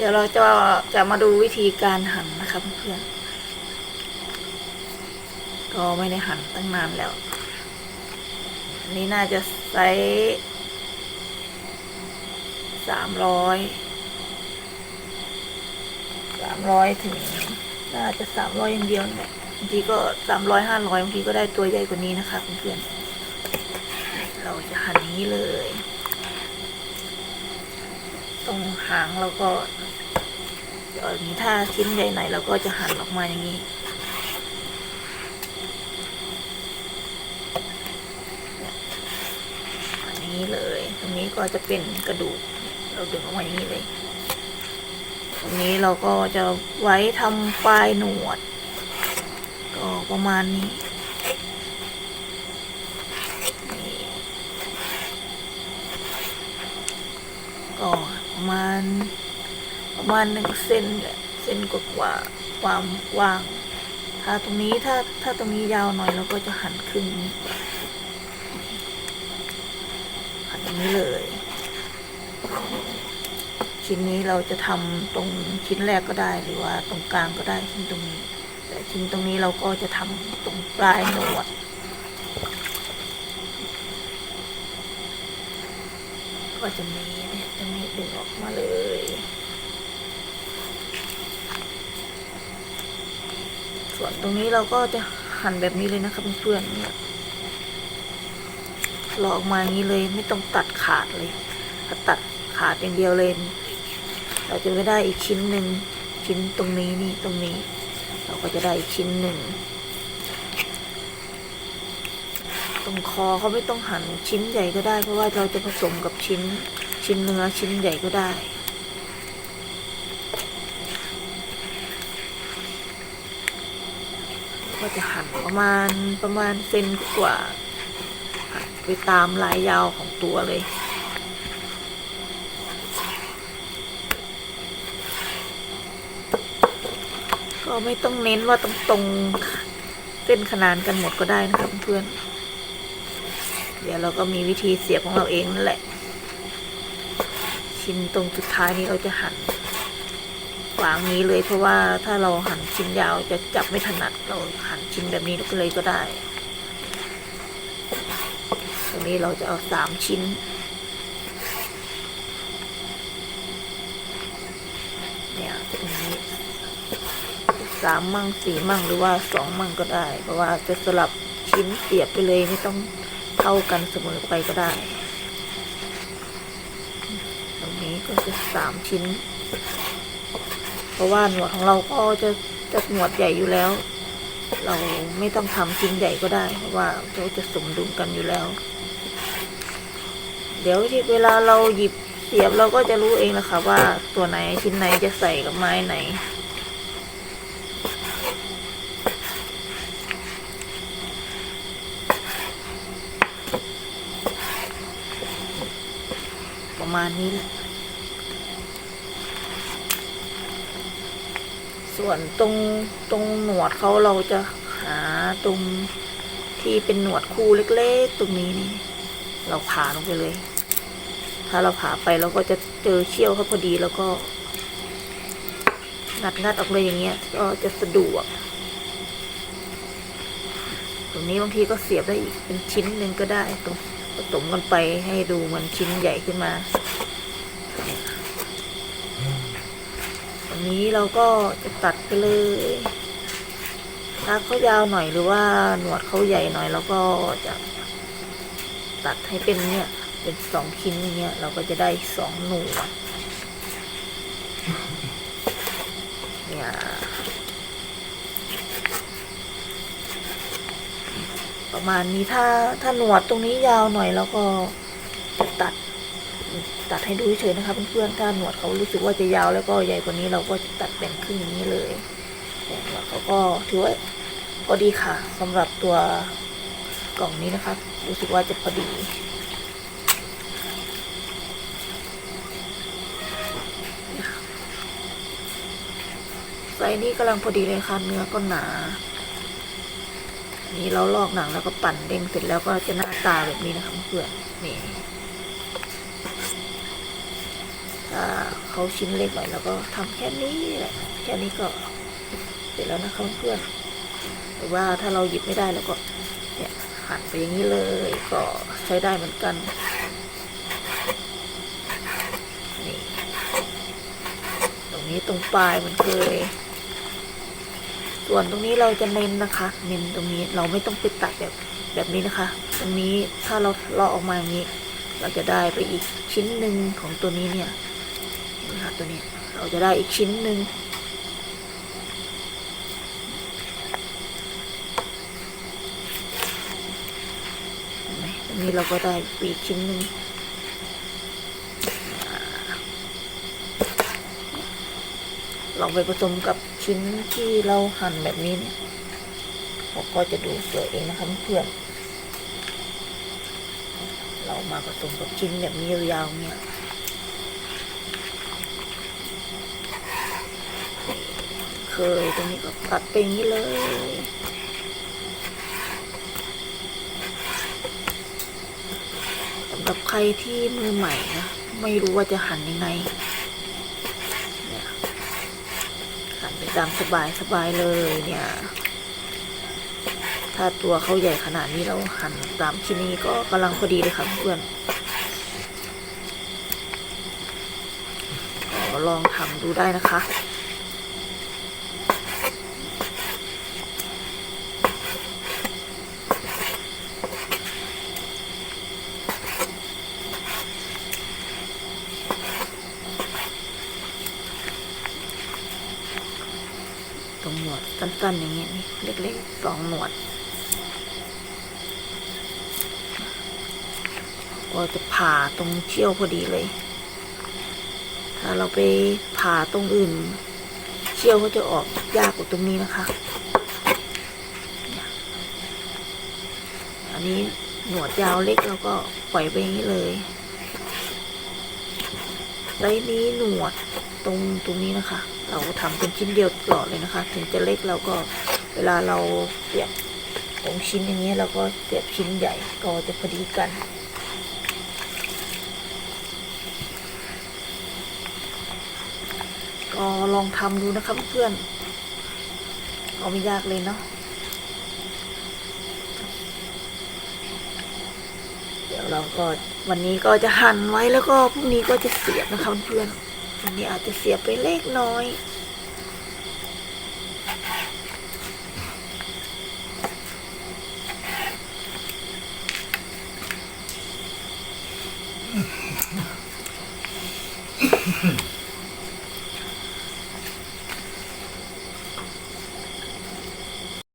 เดี๋ยวเราจะจะมาดูวิธีการหั่นนะครับเพื่อนก็ไม่ได้หั่นตั้งนานแล้ว อันนี้น่าจะไซส์สามร้อยสามร้อยถึง น่าจะสามร้อยอย่างเดียวเนี่ยบางทีก็สามร้อยห้าร้อยบางทีก็ได้ตัวใหญ่กว่านี้นะคะเพื่อนๆเราจะหั่นนี้เลย ตรงหางเราก็อย่างนี้ถ้าชิ้นใหญ่ไหนเราก็จะหั่นออกมาอย่างนี้เนี่ยหั่นอย่างนี้เลย ตรงนี้ก็จะเป็นกระดูกเนี่ยเราดึงออกมาอย่างนี้เลย ตรงนี้เราก็จะไว้ทำปลายหนวด ก็ประมาณนี้ก็ ประมาณ ประมาณหนึ่งเซนแหละเซนกว่าความกว้าง ถ้าตรงนี้ถ้าถ้าตรงนี้ยาวหน่อยเราก็จะหั่นครึ่งนี้หั่นนี้เลย ชิ้นนี้เราจะทำตรงชิ้นแรกก็ได้หรือว่าตรงกลางก็ได้ชิ้นตรงนี้ แต่ชิ้นตรงนี้เราก็จะทำตรงปลายหนวดก็จะมีเนี่ยจะมีดึงออก มาเลย ส่วนตรงนี้เราก็จะหั่นแบบนี้เลยนะครับเพื่อนๆเนี่ยหลอกมาอย่างนี้เลยไม่ต้องตัดขาดเลยถ้าตัดขาดอย่างเดียวเลย เราจะไม่ได้อีกชิ้นหนึ่งชิ้นตรงนี้นี่ตรงนี้ เราก็จะได้อีกชิ้นหนึ่งตรงคอเขาไม่ต้องหั่นชิ้นใหญ่ก็ได้เพราะว่าเราจะผสมกับชิ้น ชิ้นเนื้อชิ้นใหญ่ก็ได้ ก็จะหั่นประมาณประมาณเซนกว่า ไปตามลายยาวของตัวเลยก็ไม่ต้องเน้นว่าตรงตรงเส้นขนานกันหมดก็ได้นะครับเพื่อน เดี๋ยวเราก็มีวิธีเสียบของเราเองนั่นแหละ ชิ้นตรงสุดท้ายนี้เราจะหั่นวางนี้เลยเพราะว่าถ้าเราหั่นชิ้นยาวจะจับไม่ถนัดเราหั่นชิ้นแบบนี้เลยก็ได้ตรงนี้เราจะเอาสามชิ้นเนี่ยตรงนี้สามมั่งสี่มั่งหรือว่าสองมั่งก็ได้ เพราะว่าจะสลับชิ้นเสียบไปเลยไม่ต้องเท่ากันเสมอไปก็ได้ ตรงนี้ก็จะสามชิ้น เพราะว่าหนวดของเราก็จะจะหนวดใหญ่อยู่แล้ว เราไม่ต้องทำชิ้นใหญ่ก็ได้ เพราะว่าเราจะสมดุลกันอยู่แล้ว เดี๋ยวที่เวลาเราหยิบเสียบเราก็จะรู้เองแหละค่ะว่าตัวไหนชิ้นไหนจะใส่กับไม้ไหน ประมาณนี้แหละ ส่วนตรงตรงหนวดเขาเราจะหาตรงที่เป็นหนวดคู่เล็กๆ ตรงนี้นี่ เราผ่าลงไปเลย ถ้าเราผ่าไปเราก็จะเจอเชี่ยวเขาพอดีแล้วก็ งัดงัดออกเลยอย่างเงี้ย ก็จะสะดวก ตรงนี้บางทีก็เสียบได้อีกเป็นชิ้นหนึ่งก็ได้ตรงผสมกันไปให้ดูมันชิ้นใหญ่ขึ้นมา นี้เราก็จะตัดไปเลยถ้าเขายาวหน่อยหรือว่าหนวดเขาใหญ่หน่อยเราก็จะตัดให้เป็นเนี่ย เป็นสองชิ้นอย่างเงี้ยเราก็จะได้สองหนวดเนี่ยประมาณนี้ถ้าถ้าหนวดตรงนี้ยาวหน่อยเราก็จะตัด ตัดให้ดูเฉยนะคะเพื่อนๆถ้าหนวดเขารู้สึกว่าจะยาวแล้วก็ใหญ่กว่านี้เราก็ตัดแบ่งครึ่งอย่างนี้เลยแต่หนวดเขาก็ถือว่าพอดีค่ะสำหรับตัวกล่องนี้นะคะ รู้สึกว่าจะพอดีไซส์นี้กำลังพอดีเลยค่ะเนื้อก็หนาอันนี้เราลอกหนังแล้วก็ปั่นเด้งเสร็จแล้วก็จะหน้าตาแบบนี้นะคะเพื่อนนี่ ถ้า เขาชิ้นเล็กหน่อยเราก็ทำแค่นี้แหละแค่นี้ก็เสร็จแล้วนะคะเพื่อนหรือว่าถ้าเราหยิบไม่ได้แล้วก็เนี่ยหั่นไปอย่างนี้เลยก็ใช้ได้เหมือนกันนี่ตรงนี้ตรงปลายมันเคยส่วนตรงนี้เราจะเน้นนะคะ เน้นตรงนี้เราไม่ต้องไปตัดแบบแบบนี้นะคะ ตรงนี้ถ้าเราเลาะออกมาอย่างนี้ เราจะได้ไปอีกชิ้นหนึ่งของตัวนี้เนี่ย นะคะตัวนี้เราจะได้อีกชิ้นหนึ่งตรงนี้เราก็ได้ปอีกชิ้นหนึ่งอ่าลองไปผสมกับชิ้นที่เราหั่นแบบนี้เนี่ยเราก็จะดูสวยเองนะคะเพื่อนเรามาผสมกับชิ้นแบบนี้ยาวๆเนี่ย เคยตรงนี้ก็ตัดไปอย่างนี้เลย สำหรับใครที่มือใหม่นะ ไม่รู้ว่าจะหั่นยังไงเนี่ยหั่นไปตามสบายสบายเลยเนี่ย ถ้าตัวเขาใหญ่ขนาดนี้เราหั่นตามชิ้นนี้ก็กำลังพอดีเลยค่ะเพื่อนลองทำดูได้นะคะ วดสั้นอย่างเงี้ยนี่เล็กๆสองหนวดก็จะผ่าตรงเชี่ยวพอดีเลย ถ้าเราไปผ่าตรงอื่น เชี่ยวก็จะออกยากกว่าตรงนี้นะคะ อันนี้หนวดยาวเล็กเราก็ปล่อยไปอย่างนี้เลยไซนี้หนวดตรงตรงนี้นะคะ เราทำเป็นชิ้นเดียวตลอดเลยนะคะ ถึงจะเล็กเราก็เวลาเราเสียบตรงชิ้นอย่างนี้เราก็เสียบชิ้นใหญ่ก็จะพอดีกันก็ลองทำดูนะครับเพื่อนก็ไม่ยากเลยเนาะเดี๋ยวเราก็วันนี้ก็จะหั่นไว้แล้วก็พรุ่งนี้ก็จะเสียบนะคะเพื่อน วันนี้อาจจะเสียไปเล็กน้อย